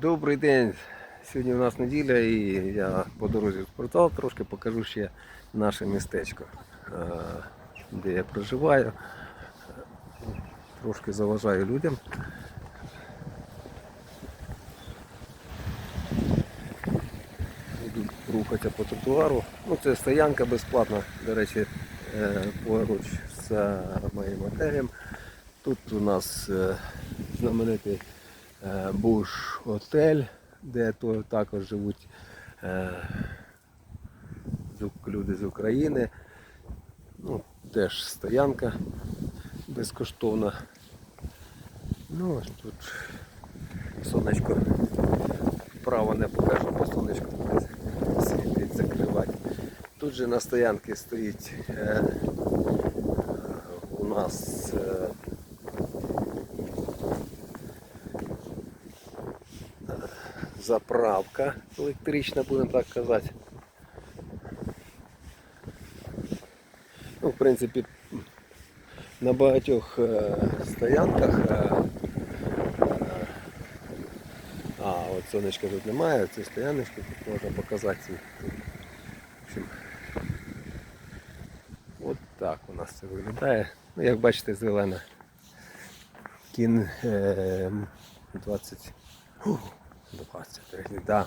Добрий день. Сьогодні у нас неділя і я по дорозі в спортзал трошки покажу ще наше містечко, е, де я проживаю. Трошки заважаю людям. Буду рухатися по тротуару. Ну, це стоянка безплатна, до речі, е, поруч з моїм готелем. Тут у нас е, знаменитий е, Буш готель, де то також живуть е, люди з України. Ну, теж стоянка безкоштовна. Ну, тут сонечко вправо не покажу, бо сонечко буде світить, закривати. Тут же на стоянці стоїть е, у нас е, заправка електрична, будемо так казати. Ну, в принципі, на багатьох е, стоянках. е, е, а, от сонечка тут немає, ці стояночки тут можна показати. В от так у нас це виглядає. Ну, як бачите, зелена. Кін е, 20. Ух, 23, да.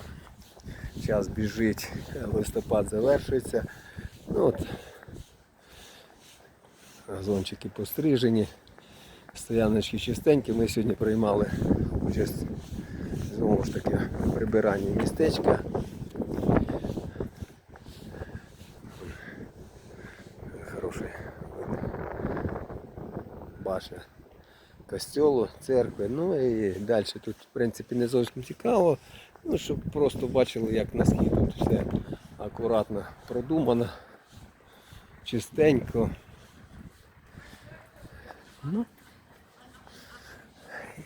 Час біжить, листопад завершується. Ну, от, газончики пострижені, стояночки чистенькі. Ми сьогодні приймали участь знову ж таки в прибиранні містечка. Хороший башня костьолу, церкви. Ну і далі тут в принципі не зовсім цікаво. Ну, щоб просто бачили, як наскільки тут все акуратно продумано, чистенько. Ну,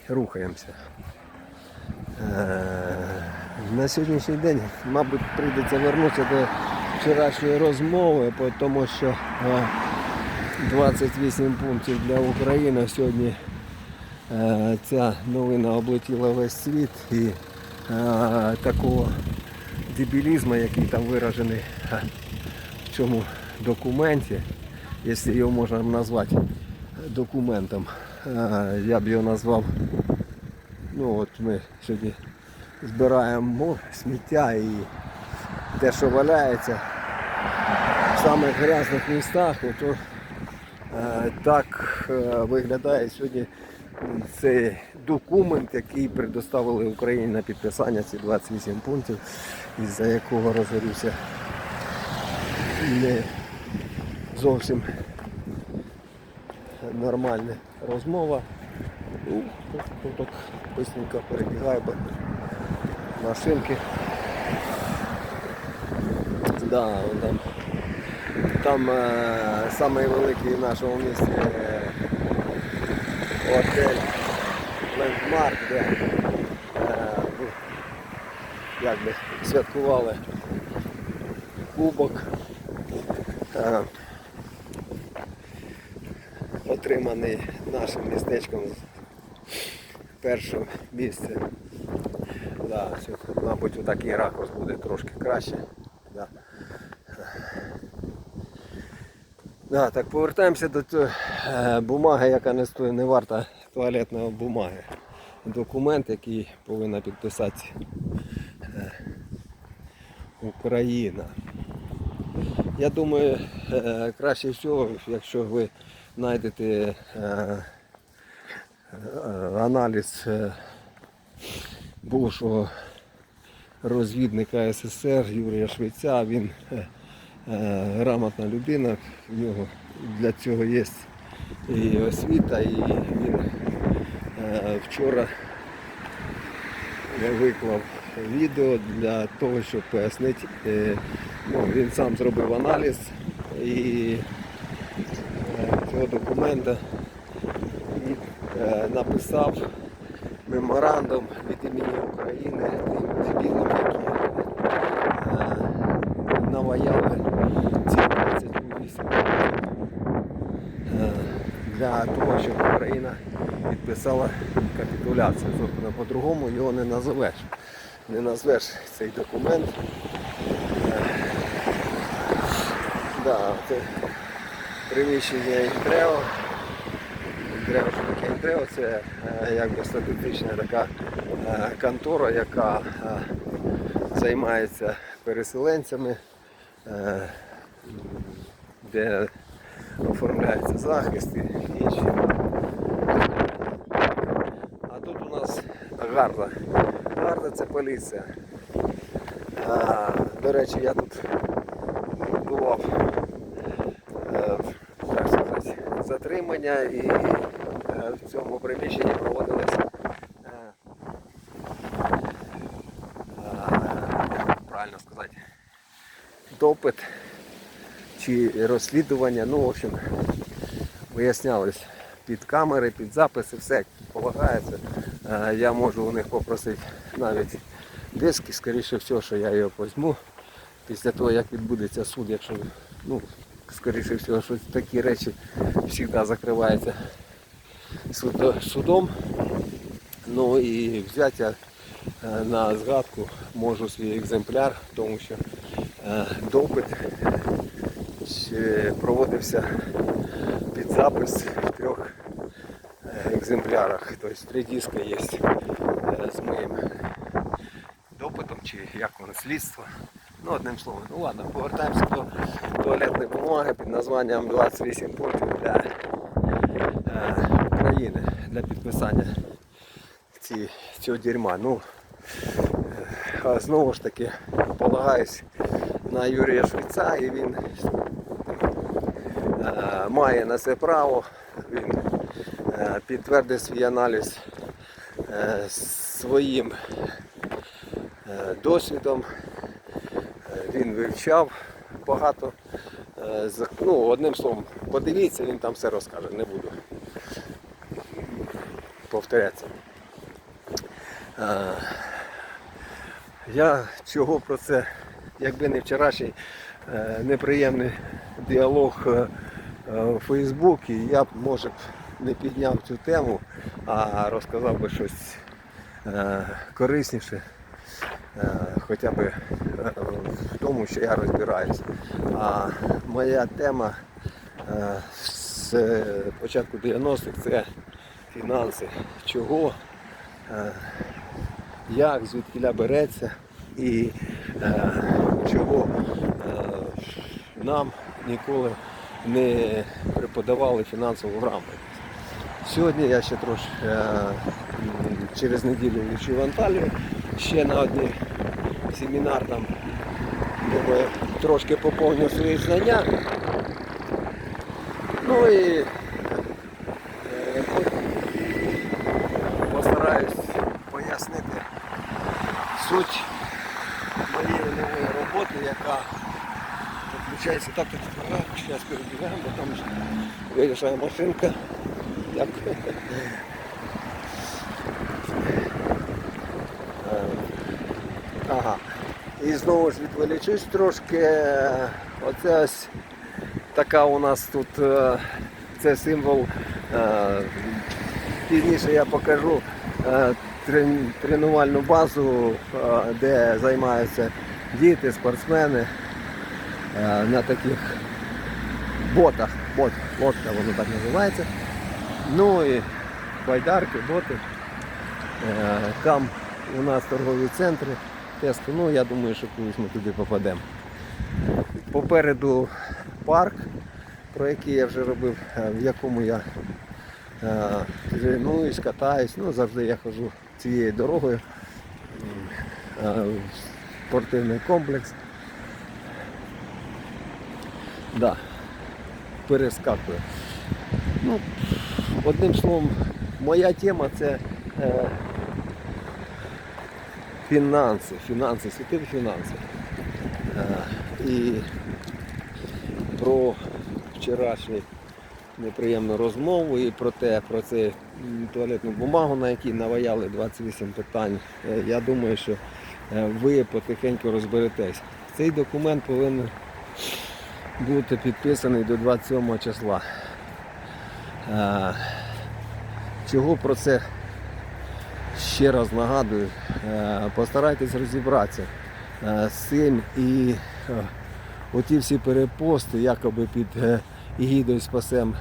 рухаємося. Е, На сьогоднішній день, мабуть, прийдеться вернутися до вчорашньої розмови, тому що е, 28 пунктів для України сьогодні Е, Ця новина облетіла весь світ і е, такого дебілізму, який там виражений е, в цьому документі, якщо його можна назвати документом, е, я б його назвав. Ну от ми сьогодні збираємо сміття і те, що валяється в самих грязних містах, ото, е, е, виглядає сьогодні цей документ, який предоставили Україні на підписання ці 28 пунктів, із-за якого розгорівся не зовсім нормальна розмова. Ну, так быстренько перебігаю, машинки. Да, там, там е, самий великий в нашому місті е, готель Лендмарк, де е, ну, як би святкували кубок. Е, отриманий нашим містечком перше місце. Да, мабуть, отакий ракурс буде трошки краще. Да, так повертаємося до тої е, бумаги, яка не стоїть, не варта туалетної бумаги. Документ, який повинна підписати е, Україна. Я думаю, е, краще всього, якщо ви знайдете аналіз е, бувшого розвідника СССР Юрія Швеця, він грамотна людина, в нього для цього є і освіта, і він е, вчора виклав відео для того, щоб пояснити. е, Ну, він сам зробив аналіз і е, цього документа і е, написав меморандум від імені України тим дебілам, які е, наваяли ці 28 е, для того, щоб Україна підписала капітуляцію. Тобто по-другому його не назовеш. Не назвеш цей документ. Е, Да, це приміщення Інтрео. Інтрео, що таке Інтрео, це е, якби статистична така е, контора, яка займається переселенцями, де оформляється захист і інші. А тут у нас гарда. Гарда це поліція. А, до речі, я тут бував е, так сказати, затримання і е, в цьому приміщенні проводилися е, правильно сказати, допит чи розслідування. Ну, в общем, вияснялись під камери, під записи, все полагається. Е, Я можу у них попросити навіть диски, скоріше всього, що я його візьму. Після того, як відбудеться суд, якщо ну, скоріше всього, що такі речі завжди закриваються суд- судом. Ну і взяти я е, на згадку можу свій екземпляр, тому що е, допит проводився під запис в трьох е, екземплярах. Тобто три диска є е, з моїм допитом, чи як воно слідство. Ну, одним словом, ну ладно, повертаємося до туалетної бумаги під названням 28 пунктів для е, України для підписання ці, цього дерьма. Ну, е, знову ж таки полагаюсь на Юрія Швеця і він е, має на це право. Він е, підтвердив свій аналіз е, своїм е, досвідом. Е, Він вивчав багато. е, Ну, одним словом, подивіться, він там все розкаже, не буду повторятися. Е, Я чого про це, якби не вчорашній е, неприємний діалог е, е, у Фейсбуці, я б, може б, не підняв цю тему, а розказав би щось е, корисніше, е, хоча б в тому, що я розбираюсь. А моя тема з початку 90-х це фінанси. Чого, як, звідкіля береться і чого нам ніколи не преподавали фінансову грамотність. Сьогодні я ще трошки е, через неділю лічу в Анталію, ще на один семінар там, думаю, трошки поповню свої знання. Ну і е, постараюсь пояснити суть моєї нової роботи, яка заключається так, як зараз перебігаємо, бо там ж виїжджає машинка. Е, Ага. І знову ж відволічусь трошки. Оце ось така у нас тут е, це символ. е, Пізніше я покажу е, тренувальну базу, де займаються діти, спортсмени на таких ботах. Бот, лодка воно так називається. Ну і байдарки, боти. Е, Там у нас торгові центри, тести. Ну я думаю, що колись ми туди попадемо. Попереду парк, про який я вже робив, е, в якому я е, тренуюсь, катаюсь. Ну, завжди я ходжу цією дорогою. Спортивний комплекс. Да, перескакую. Ну, одним словом, моя тема це е, фінанси, фінанси, світові фінанси. Е, і про вчорашню неприємну розмову і про те, про це туалетну бумагу, на якій наваяли 28 питань. Е, Я думаю, що е, ви потихеньку розберетесь. Цей документ повинен бути підписаний до 27 числа. Е, чого про це ще раз нагадую, е, постарайтесь розібратися е, з цим і оті всі перепости, якоби під егідою спасем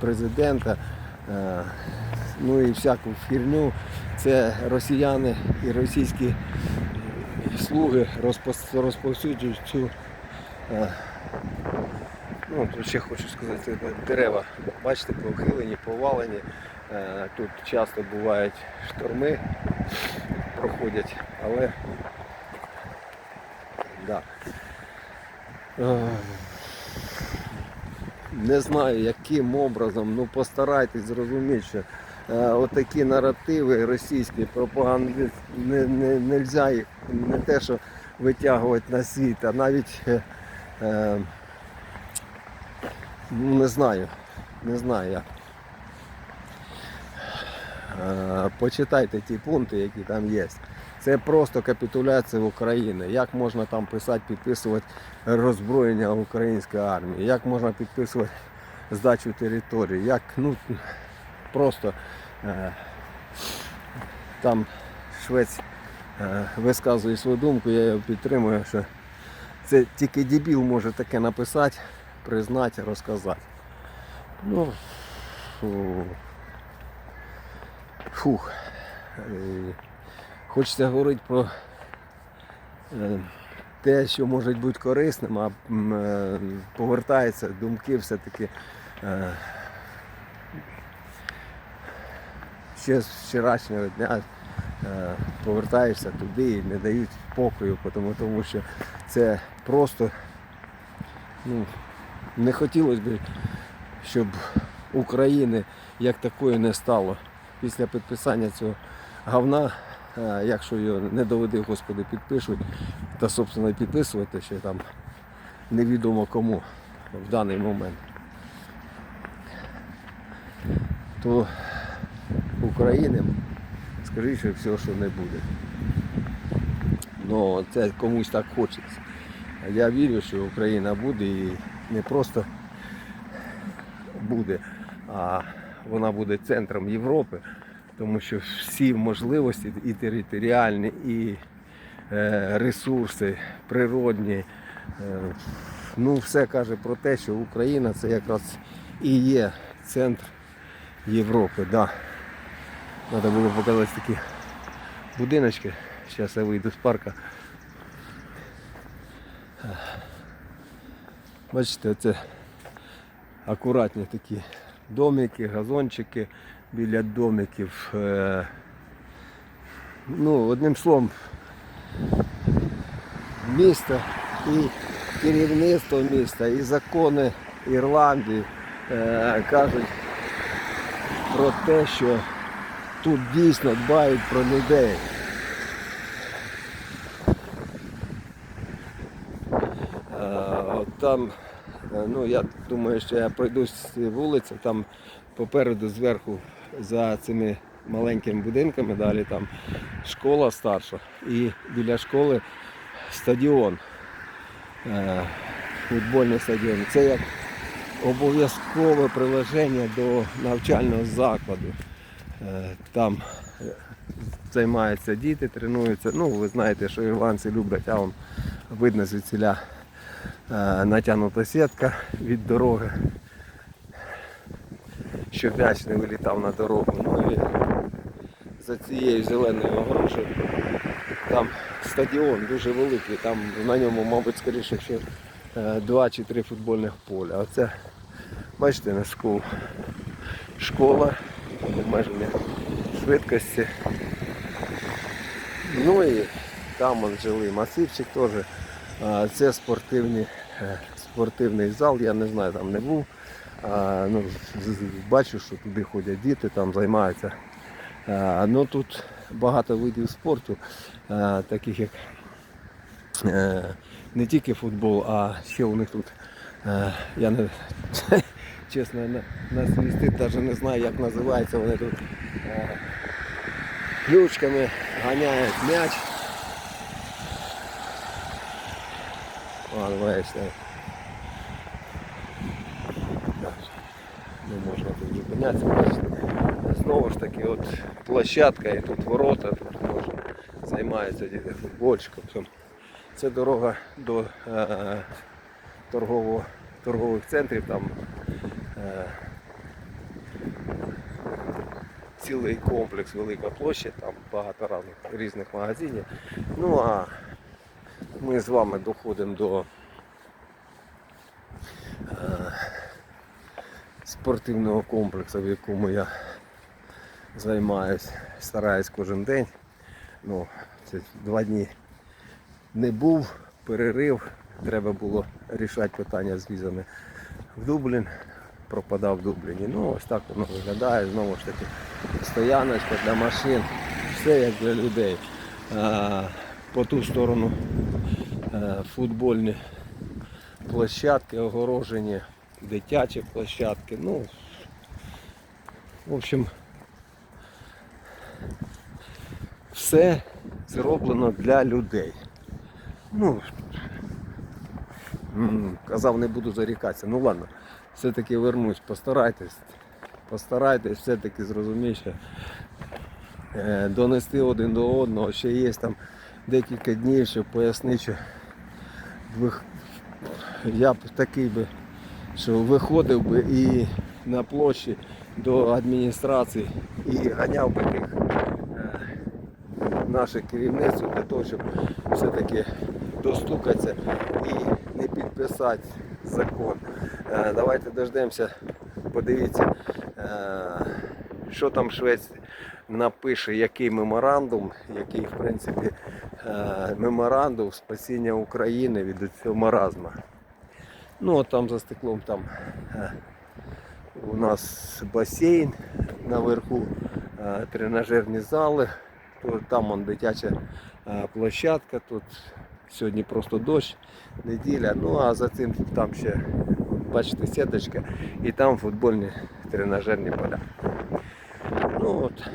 президента, ну і всяку херню, це росіяни і російські слуги розповсюджують цю. Е, Ну, ще хочу сказати, це дерева, бачите, похилені, повалені. Е, Тут часто бувають шторми, проходять, але да. Е, не знаю, яким образом, ну постарайтесь зрозуміти, що е, отакі наративи російські пропаганди не, не, нельзя їх не те, що витягувати на світ, а навіть е, е, не знаю, не знаю як. Е, Почитайте ті пункти, які там є. Це просто капітуляція України. Як можна там писати, підписувати роззброєння української армії, як можна підписувати здачу території, як ну просто е, там швець е, висказує свою думку, я його підтримую, що це тільки дебіл може таке написати, признати, розказати. Ну, фу. Фух. Е, Хочеться говорити про е, те, що може бути корисним, а е, повертаються думки все-таки е, ще з вчорашнього дня е, повертаєшся туди і не дають спокою, тому що це просто ну, не хотілося б, щоб України як такої не стало після підписання цього говна, якщо його не доведи, Господи, підпишуть, та собственно підписувати ще там невідомо кому в даний момент, то України, скоріше всього, що не буде. Ну, це комусь так хочеться. Я вірю, що Україна буде і не просто буде, а вона буде центром Європи, тому що всі можливості і територіальні, і е, ресурси природні, е, ну все каже про те, що Україна це якраз і є центр Європи. Да. Треба було показати такі будиночки. Зараз я вийду з парка. Бачите, це акуратні такі домики, газончики біля домиків. Е, Ну, одним словом, місто і керівництво міста, і закони Ірландії е, кажуть про те, що тут дійсно дбають про людей. Е, от Там, е, ну я думаю, що я пройду цієї вулиці, там попереду зверху за цими маленькими будинками, далі там школа старша і біля школи стадіон, е, футбольний стадіон. Це як обов'язкове приложення до навчального закладу. Е, Там займаються діти, тренуються. Ну, ви знаєте, що ірландці люблять, а вам видно звідсіля натягнута сітка від дороги, щоб м'яч не вилітав на дорогу. Ну і за цією зеленою огорожею там стадіон дуже великий, там на ньому, мабуть, скоріше, що е, два чи три футбольних поля. Оце, бачите, на школу. Школа, обмеження швидкості. Ну і там он жилий масивчик теж. Це спортивний, е, спортивний зал, я не знаю, там не був. А, ну, бачу, що туди ходять діти, там займаються. А, ну тут багато видів спорту, а, таких як е, не тільки футбол, а ще у них тут, е, я не чесно на, на навіть не знаю, як називається, вони тут е, ключками ганяють м'яч. Ладно, бачите. Так, Не можна тут зупинятися, знову ж таки от площадка і тут ворота, тут можна займаються діти футбольчиком. Це дорога до е, торгового, торгових центрів, там е, цілий комплекс, велика площа, там багато різних магазинів. Ну а ми з вами доходимо до е, спортивного комплексу, в якому я займаюсь, стараюсь кожен день. Ну, це два дні не був, перерив, треба було рішати питання з візами в Дублін, пропадав в Дубліні. Ну ось так воно виглядає, знову ж таки, стояночка для машин, все як для людей. По ту сторону е, футбольні площадки огорожені, дитячі площадки. Ну, в общем, все зроблено для людей. Ну, казав, не буду зарікатися. Ну ладно, все-таки вернусь, постарайтесь, постарайтесь все-таки зрозуміти, е, донести один до одного, ще є там декілька днів, щоб пояснити, я б такий би, що виходив би і на площі до адміністрації і ганяв би тих е, наше керівництво для того, щоб все-таки достукатися і не підписати закон. Е, Давайте дождемося, подивіться, е, що там Швець напише, який меморандум, який в принципі меморандум спасіння України від цього маразму. Ну, а там за стеклом там е, у нас басейн наверху, е, тренажерні зали, там он дитяча е, площадка, тут сьогодні просто дощ, неділя. Ну а за цим там ще, бачите, сіточка і там футбольні тренажерні поля. Ну от,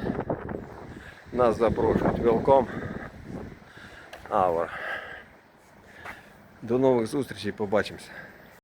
нас запрошують. Welcome. Our. До нових зустрічей, побачимося.